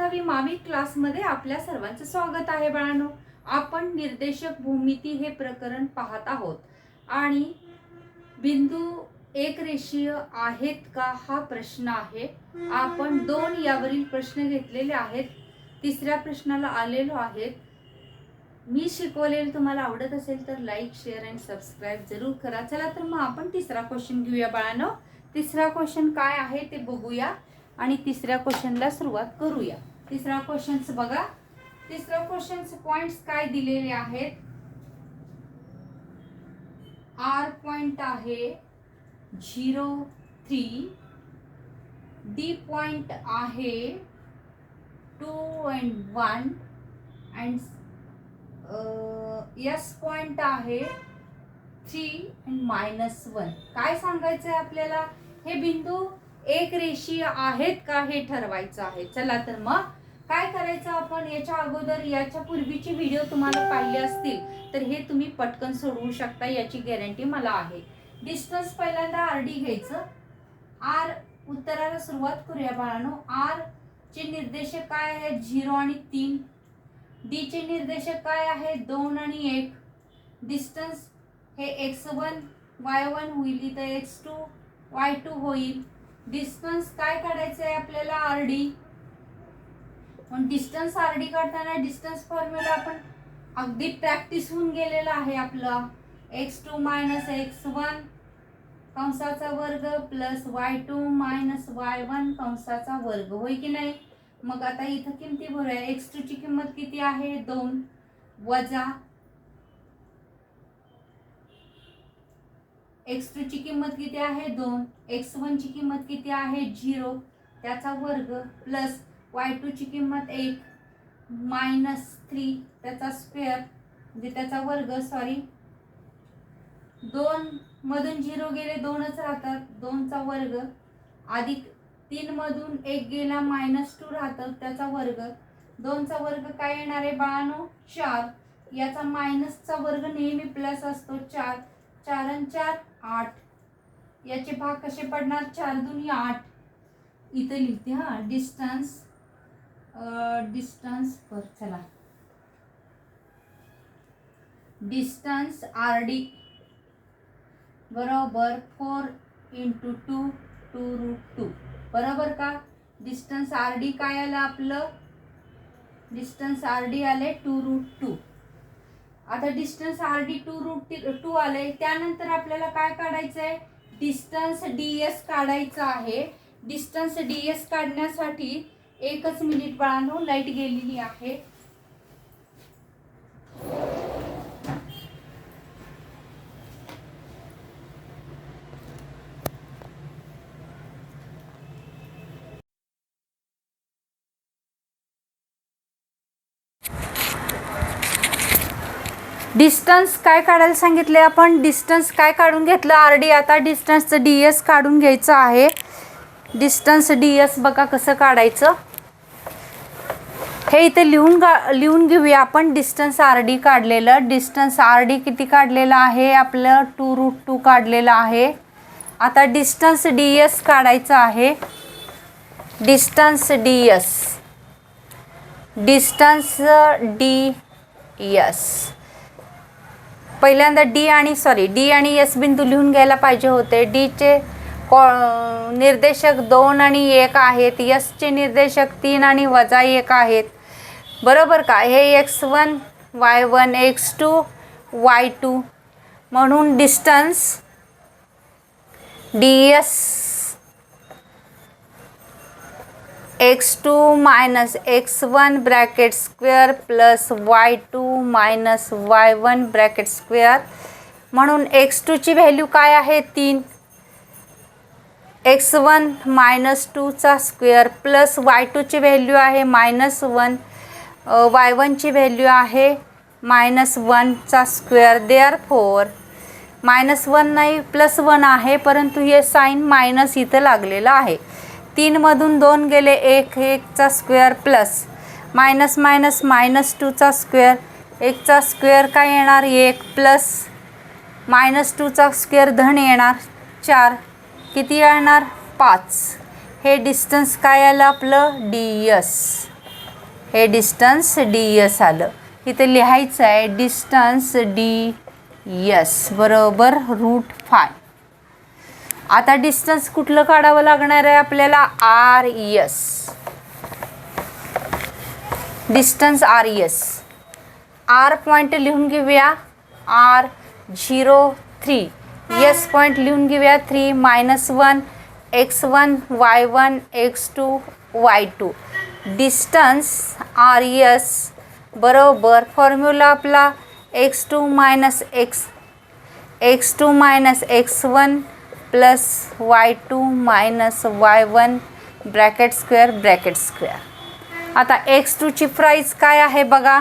दहावी मावी क्लासमध्ये आपल्या सर्वांचं स्वागत आहे बाळांनो. आपण निर्देशक भूमिती हे प्रकरण पाहत आहोत. आणि बिंदू एक रेषीय आहेत का हा प्रश्न आहे. आपण दोन यावरील प्रश्न घेतलेले आहेत. तिसऱ्या प्रश्नाला आलेलो आहेत. मी शिकवलेलं तुम्हाला आवडत असेल तर लाईक शेअर अँड सबस्क्राईब जरूर करा. चला तर मग आपण तिसरा क्वेश्चन घेऊया बाळांनो. तिसरा क्वेश्चन काय आहे ते बघूया. आणि तिसऱ्या क्वेश्चनला सुरुवात करूया. तिसरा क्वेश्चन्स बघा. तिसरा क्वेश्चन्स पॉइंट्स काय दिलेले आहेत? आर पॉइंट आहे झिरो थ्री डी पॉइंट आहे two and one and S point आहे थ्री अँड मायनस वन काय सांगायचं आहे आपल्याला? हे बिंदू एक रेषीय आहेत का? हे ठरवायचं आहे. चला तर मग काय करायचं आपण? याच्या अगोदर याच्या पूर्वीचे व्हिडिओ तुम्हाला पाहिले असतील तर हे तुम्ही पटकन सोडवू शकता याची गॅरंटी मला आहे. डिस्टन्स पहिल्यांदा आर डी घ्यायचं. आर उत्तराला सुरुवात करूया बाळानो. आर चे निर्देशक काय आहेत? झिरो आणि तीन. डी चे निर्देशक काय आहे? दोन आणि एक. डिस्टन्स हे एक्स वन वाय वन होईल इथं एक्स टू वाय टू होईल. डिस्टन्स काय काढायचं आहे आपल्याला? आर डी पण डिस्टन्स आर डी काढताना डिस्टन्स फॉर्म्युला आपण अगदी प्रॅक्टिस होऊन गेलेला आहे आपला. X two minus X one कंसाचा वर्ग plus Y two minus Y one कंसाचा वर्ग. होय की नाही? मग आता इथं किमती भरूया. एक्स टूची किंमत किती आहे? दोन वजा एक्स टूची किंमत किती आहे? दोन. एक्स वनची किंमत किती आहे? झिरो. त्याचा वर्ग प्लस वाय टूची किंमत एक मायनस थ्री त्याचा स्क्वेअर म्हणजे त्याचा वर्ग सॉरी दोन मधून झिरो गेले दोनच राहतात दोनचा वर्ग. अधिक तीन मधून एक गेला मायनस टू राहतं त्याचा वर्ग. दोनचा वर्ग काय येणार आहे बाळानो? चार. याचा मायनसचा वर्ग नेहमी प्लस असतो चार. चार आणि चार आठ. याचे भाग कसे पडणार? चार दुनी आठ. इथं लिहिते हां डिस्टन्स डिस्टन्स पर चला. डिस्टन्स आर डी बरोबर four into two two root two. बरोबर का? डिस्टन्स आर डी काय आलं आपलं? डिस्टन्स आर डी आले टू रूट टू. आता distance R D two root two आले त्यानंतर आपल्याला काय काढायचं आहे डिस्टन्स डी एस काढायचं आहे. डिस्टन्स डी एस काढण्यासाठी एकच मिनिट बाळांनो लाइट गेलेली आहे. डिस्टन्स काय काढायला सांगितले आपण? डिस्टन्स काय काढून घेतलं? आर डी आता डिस्टन्सचं डी एस काढून घ्यायचं आहे. डिस्टन्स डी एस बघा कसं काढायचं. हे इथे लिहून गा लिहून घेऊया आपण. डिस्टन्स आर डी काढलेलं. डिस्टन्स आर डी किती काढलेलं आहे? आपलं टू रूट टू काढलेलं आहे. आता डिस्टन्स डी एस काढायचं आहे. Distance D S distance D S पहिल्यांदा डी आणि सॉरी डी आणि एस बिंदू लिहून घ्यायला पाहिजे होते. डीचे कॉ निर्देशक दोन आणि एक आहेत. यसचे निर्देशक तीन आणि वजा एक आहेत. बरोबर का? हे X one Y one X two Y two म्हणून distance D S X two minus X one bracket square plus Y two minus Y one bracket square म्हणून एक्स टूची व्हॅल्यू काय आहे? तीन. एक्स वन मायनस टूचा square plus Y टूची value आहे minus one Y वनची व्हॅल्यू आहे minus वनचा square there four minus one नाही प्लस वन आहे परंतु हे साईन मायनस इथं लागलेलं आहे. तीनमधून दोन गेले एक एकचा square plus minus minus minus टूचा square एकचा स्क्वेअर काय येणार? एक प्लस मायनस टूचा स्क्वेअर धन येणार चार. किती येणार? पाच. हे डिस्टन्स काय आलं आपलं? डी एस हे डिस्टन्स डी एस आलं. इथे लिहायचं आहे डिस्टन्स डी यस बरोबर रूट फाय आता डिस्टन्स कुठलं काढावं लागणार आहे आपल्याला? R S distance R S R point लिहून घेऊया. R zero three S point लिहून घेऊया three minus one X one Y one X two Y two distance R S बरोबर फॉर्म्युला आपला X two minus X X two minus X one plus Y two minus Y one bracket square bracket square. आता X टूची price काय आहे बघा.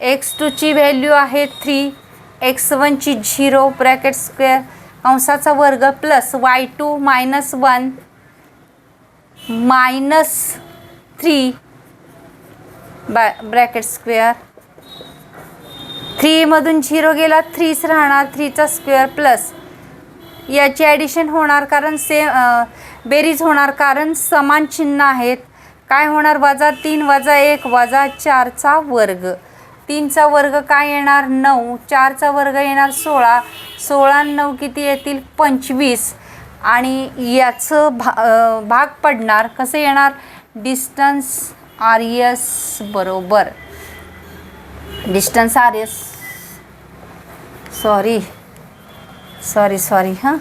X टूची value आहे three X वनची झिरो ब्रॅकेट स्क्वेअर कंसाचा वर्ग plus Y two minus one minus three बॅ ब्रॅकेट स्क्वेअर. थ्रीमधून झिरो गेला थ्रीच राहणार थ्रीचा स्क्वेअर प्लस. याची ॲडिशन होणार कारण से बेरीज होणार कारण समान चिन्ह आहेत. काय होणार? वजा तीन वजा एक वजा चारचा वर्ग. तीनचा वर्ग काय येणार? नऊ. चारचा वर्ग येणार सोळा. सोळा नऊ किती येतील? पंचवीस. आणि याचं भा भाग पडणार. कसं येणार? डिस्टन्स आर एस बरोबर. Distance R S sorry. Sorry sorry हां.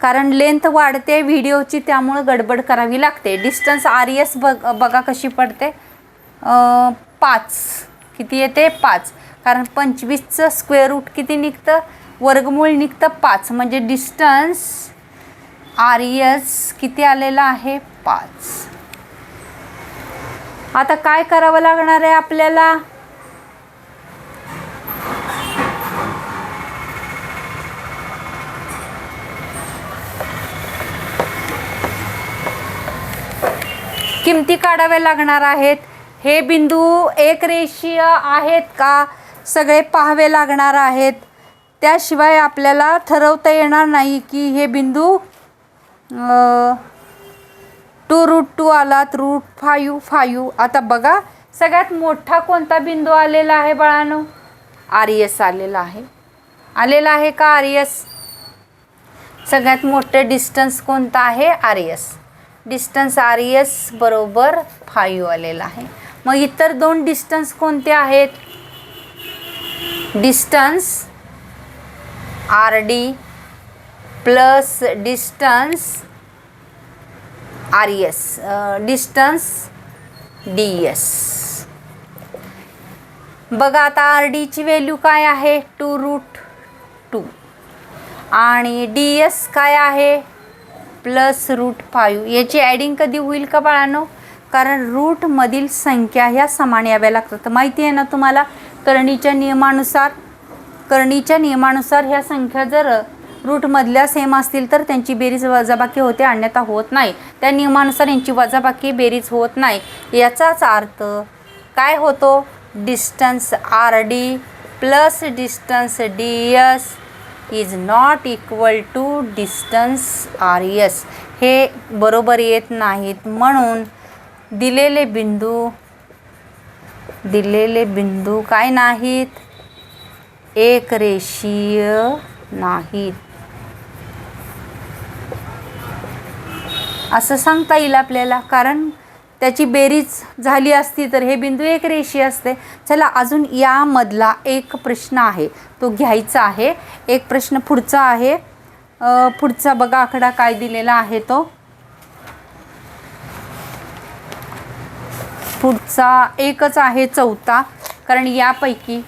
कारण लेंथ वाढते व्हिडिओची त्यामुळं गडबड करावी लागते. डिस्टन्स आर एस बघ बघा कशी पडते. पाच. किती येते? पाच. कारण पंचवीसचं स्क्वेअर रूट किती निघतं? वर्गमूळ निघतं पाच. म्हणजे डिस्टन्स आर एस किती आलेलं आहे? पाच. आता काय करावं लागणार आहे आपल्याला? किमती काढाव्या लागणार आहेत? हे बिंदू एक रेषीय आहेत का? सगळे पाहावे लागणार आहेत. त्याशिवाय आपल्याला ठरवता येणार नाही की हे बिंदू टू रूट टू आलात रूट फायू फायू. आता बघा सगळ्यात मोठा कोणता बिंदू आलेला आहे बाळानो? आर एस आलेला आहे. आलेला आहे का आर एस? सगळ्यात मोठं डिस्टन्स कोणता आहे? R S. Distance R S बरोबर फायू आलेला आहे. मग इतर दोन डिस्टन्स कोणते आहेत? Distance R D plus distance R S distance D S बघा आता आर डीची व्हॅल्यू काय आहे? टू रूट टू आणि डी एस काय आहे? प्लस रूट फायू याची ॲडिंग कधी होईल का बाळानो? कारण रूटमधील संख्या ह्या समान याव्या लागतात. माहिती आहे ना तुम्हाला? करणीच्या नियमानुसार करणीच्या नियमानुसार ह्या संख्या जर रूटमधल्या सेम असतील तर त्यांची बेरीज वजाबाकी होते अन्यथा होत नाही. त्या नियमानुसार यांची वजाबाकी बेरीज होत नाही. याचाच अर्थ काय होतो? Distance R D plus distance D S is not equal to distance R S हे बरोबर येत नाहीत. म्हणून दिलेले बिंदू दिलेले बिंदू काय नाहीत? एक रेषीय नाहीत. असं सांगता येईल आपल्याला. कारण त्याची बेरीज झाली असती तर हे बिंदू एक रेषी असते. चला अजून यामधला एक प्रश्न आहे. तो घ्यायचा आहे. एक प्रश्न पुढचा आहे. पुढचा बघा आकडा काय दिलेला आहे तो. पुढचा एकच आहे चौथा. कारण यापैकी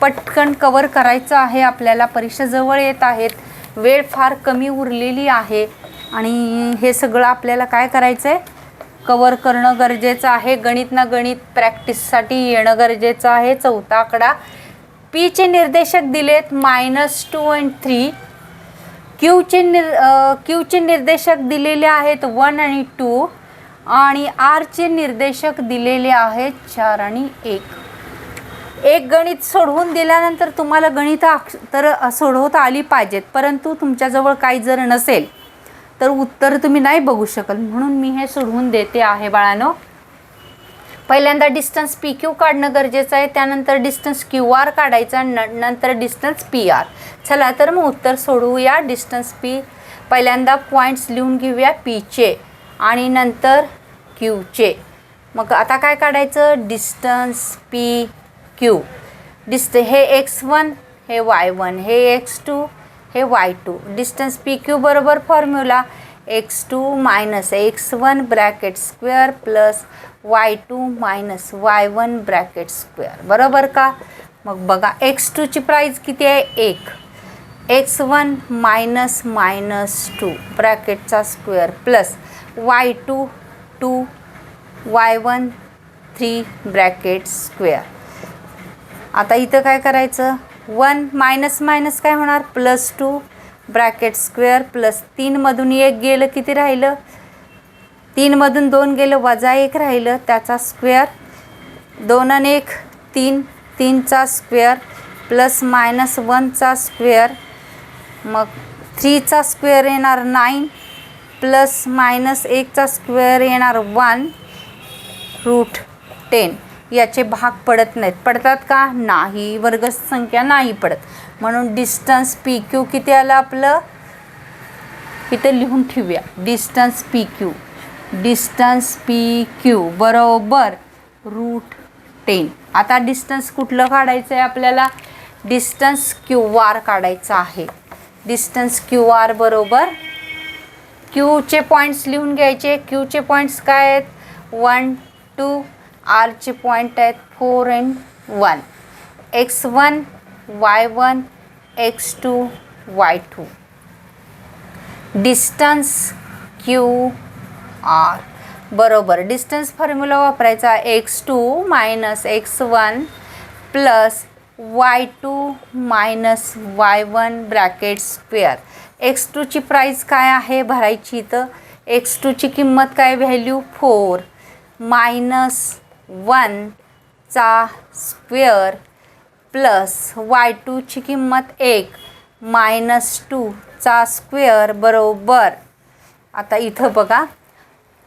पटकन कवर करायचं आहे आपल्याला. परीक्षा जवळ येत आहेत. वेळ फार कमी उरलेली आहे. आणि हे सगळं आपल्याला काय करायचं आहे कवर करणं गरजेचं आहे. गणित ना गणित प्रॅक्टिससाठी येणं गरजेचं आहे. चौथा आकडा. पीचे निर्देशक दिलेत मायनस टू अँड थ्री. क्यूचे निर क्यूचे निर्देशक दिलेले आहेत वन आणि टू. आणि आरचे निर्देशक दिलेले आहेत चार आणि एक. एक गणित सोडवून दिल्यानंतर तुम्हाला गणित तर सोडवता आली पाहिजेत. परंतु तुमच्याजवळ काही जर नसेल तर उत्तर तुम्ही नाही बघू शकल म्हणून मी हे सोडवून देते आहे बाळानो. पहिल्यांदा डिस्टन्स पी क्यू काढणं गरजेचं आहे. त्यानंतर डिस्टन्स क्यू आर काढायचा न नंतर डिस्टन्स पी आर चला तर मग उत्तर सोडवूया डिस्टन्स पी पहिल्यांदा पॉईंट्स लिहून घेऊया पीचे आणि नंतर क्यूचे मग आता काय काढायचं? डिस्टन्स पी क्यू डिस्ट हे एक्स वन हे वाय वन हे एक्स टू हे Y two distance P Q बरोबर formula X two minus X one bracket square plus Y two minus Y one bracket square बरोबर का? मग बघा एक्स टूची प्राईज किती आहे? एक. X one minus minus two ब्रॅकेटचा square plus Y two two Y one three bracket square आता इथं काय करायचं? वन मायनस मायनस काय होणार? Plus two bracket square plus तीनमधून एक गेलं किती राहिलं? तीनमधून दोन गेलं वजा एक राहिलं त्याचा स्क्वेअर दोन आणि एक तीन तीनचा स्क्वेअर प्लस मायनस वनचा स्क्वेअर मग थ्रीचा स्क्वेअर येणार नाईन प्लस मायनस एकचा स्क्वेअर येणार वन रूट टेन. याचे भाग पडत नाहीत. पडतात का? नाही. वर्गसंख्या नाही पडत. म्हणून डिस्टन्स पी क्यू किती आलं आपलं? इथं लिहून ठेवूया. Distance P Q distance P Q बरोबर रूट टेन आता डिस्टन्स कुठलं काढायचं आहे आपल्याला? डिस्टन्स क्यू आर काढायचं आहे. डिस्टन्स क्यू आर बरोबर क्यूचे पॉईंट्स लिहून घ्यायचे. क्यूचे पॉईंट्स काय आहेत? वन टू आरचे पॉईंट आहेत four and one x one y one x two y two distance Q R बरोबर. डिस्टन्स फॉर्म्युला वापरायचा x two minus x one plus y two minus y one bracket square x टूची price काय आहे भरायची तर x टूची किंमत काय value four minus वनचा स्क्वेअर प्लस वाय टूची किंमत एक. मायनस टूचा स्क्वेअर बरोबर. आता इथं बघा.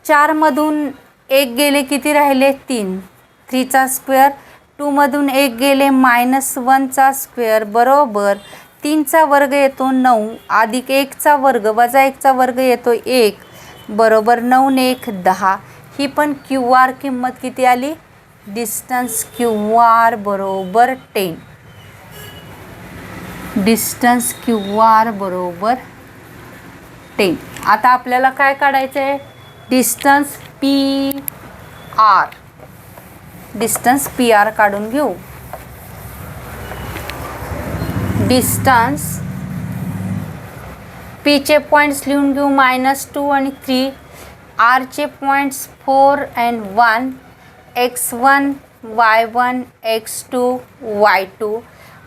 चारमधून एक गेले किती राहिले? तीन. थ्रीचा स्क्वेअर. टूमधून एक गेले मायनस वनचा स्क्वेअर बरोबर. तीनचा वर्ग येतो नऊ. अधिक एकचा वर्ग वजा एकचा वर्ग येतो एक. बरोबर नऊ ने एक दहा. ही पण क्यू आर किंमत किती आली? डिस्टन्स क्यू आर बरोबर टेन. डिस्टन्स क्यू आर बरोबर टेन. आता आपल्याला काय काढायचं आहे distance P R. Distance P R काढून घेऊ. डिस्टन्स पीचे पॉईंट्स लिहून घेऊ मायनस टू आणि three. आरचे points four and one X one Y one X two Y two.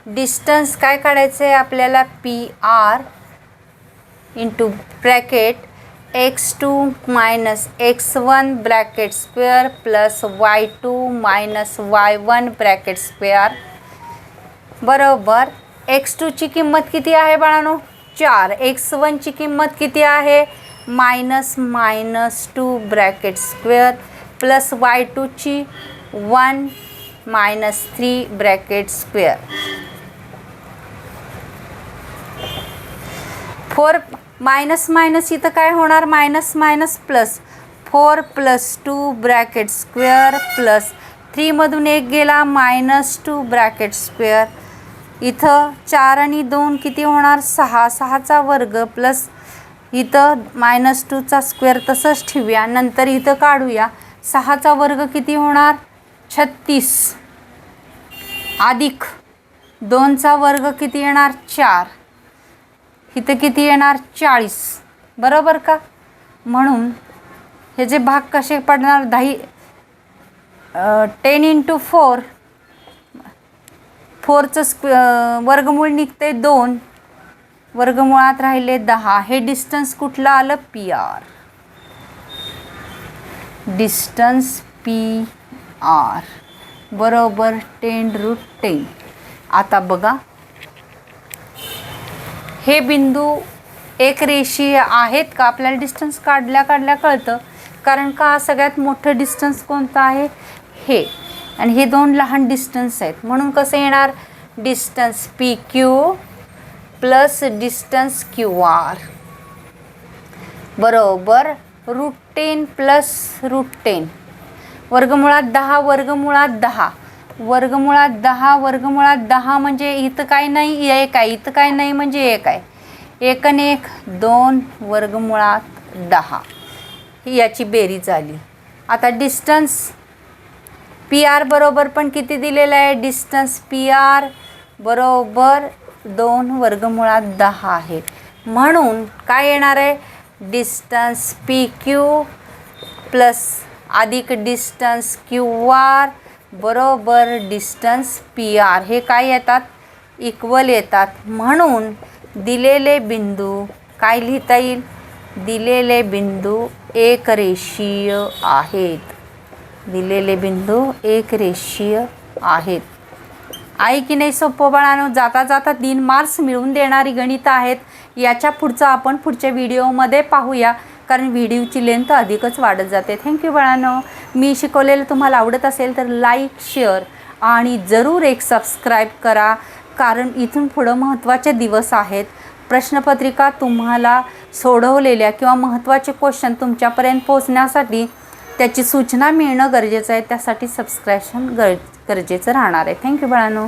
Distance काय काढायचं आहे आपल्याला? P R into bracket X two minus X one bracket square plus Y two minus Y one bracket square. बरोबर. X टूची किंमत किती आहे बाळानो? चार. एक्स वनची किंमत किती आहे? Minus minus two bracket square plus Y टूची one minus three bracket square four minus minus इथं काय होणार? Minus minus plus four plus two bracket square plus थ्रीमधून एक गेला मायनस टू ब्रॅकेट स्क्वेअर इथं चार आणि दोन किती होणार? सहा. सहाचा वर्ग प्लस इथं मायनस टूचा स्क्वेअर तसंच ठेवूया. नंतर इथं काढूया. सहाचा वर्ग किती होणार? छत्तीस. अधिक दोनचा वर्ग किती येणार? चार. इथं किती येणार? चाळीस. बरोबर का? म्हणून हे जे भाग कसे पडणार? दही टेन इंटू फोर फोरचं स्क्वे वर्गमूळ निघते दोन. वर्गमुळात राहिले दहा. हे डिस्टन्स कुठलं आलं? P R distance P R बरोबर टेन रूट टेन आता बघा. हे बिंदू एक रेषीय आहेत का? आपल्याला डिस्टन्स काढल्या काढल्या कळतं. कारण का? सगळ्यात मोठं डिस्टन्स कोणतं आहे? हे. आणि हे दोन लहान डिस्टन्स आहेत. म्हणून कसं येणार? Distance P Q plus distance Q R. बरोबर root ten plus root ten. वर्गमुळात दहा वर्गमुळात दहा. वर्गमुळात दहा वर्गमुळात दहा म्हणजे इथं काय नाही एक आहे. इथं काय नाही म्हणजे एक आहे. एक आणि एक दोन वर्गमुळात दहा. ही याची बेरीज झाली. आता डिस्टन्स पी आर बरोबर पण किती दिलेलं आहे? डिस्टन्स पी आर बरोबर दोन वर्गमुळात दहा आहे. म्हणून काय येणार आहे? डिस्टन्स पी क्यू प्लस अधिक डिस्टन्स क्यू आर बरोबर डिस्टन्स पी आर हे काय येतात? इक्वल येतात. म्हणून दिलेले बिंदू काय लिहिता येईल? दिलेले बिंदू एक रेषीय आहेत. दिलेले बिंदू एक रेषीय आहेत. आहे की नाही सोपं बाळानो? जाता जाता तीन मार्क्स मिळवून देणारी गणितं आहेत. याच्या पुढचं आपण पुढच्या व्हिडिओमध्ये पाहूया. कारण व्हिडिओची लेंथ अधिकच वाढत जाते. थँक्यू बाळानो. मी शिकवलेलं तुम्हाला आवडत असेल तर लाईक शेअर आणि जरूर एक सबस्क्राईब करा. कारण इथून पुढं महत्त्वाचे दिवस आहेत. प्रश्नपत्रिका तुम्हाला सोडवलेल्या किंवा महत्त्वाचे क्वेश्चन तुमच्यापर्यंत पोहोचण्यासाठी त्याची सूचना मिळणं गरजेचं आहे. त्यासाठी सबस्क्रिप्शन गर गरजेचं राहणार आहे. थँक्यू बाळानो.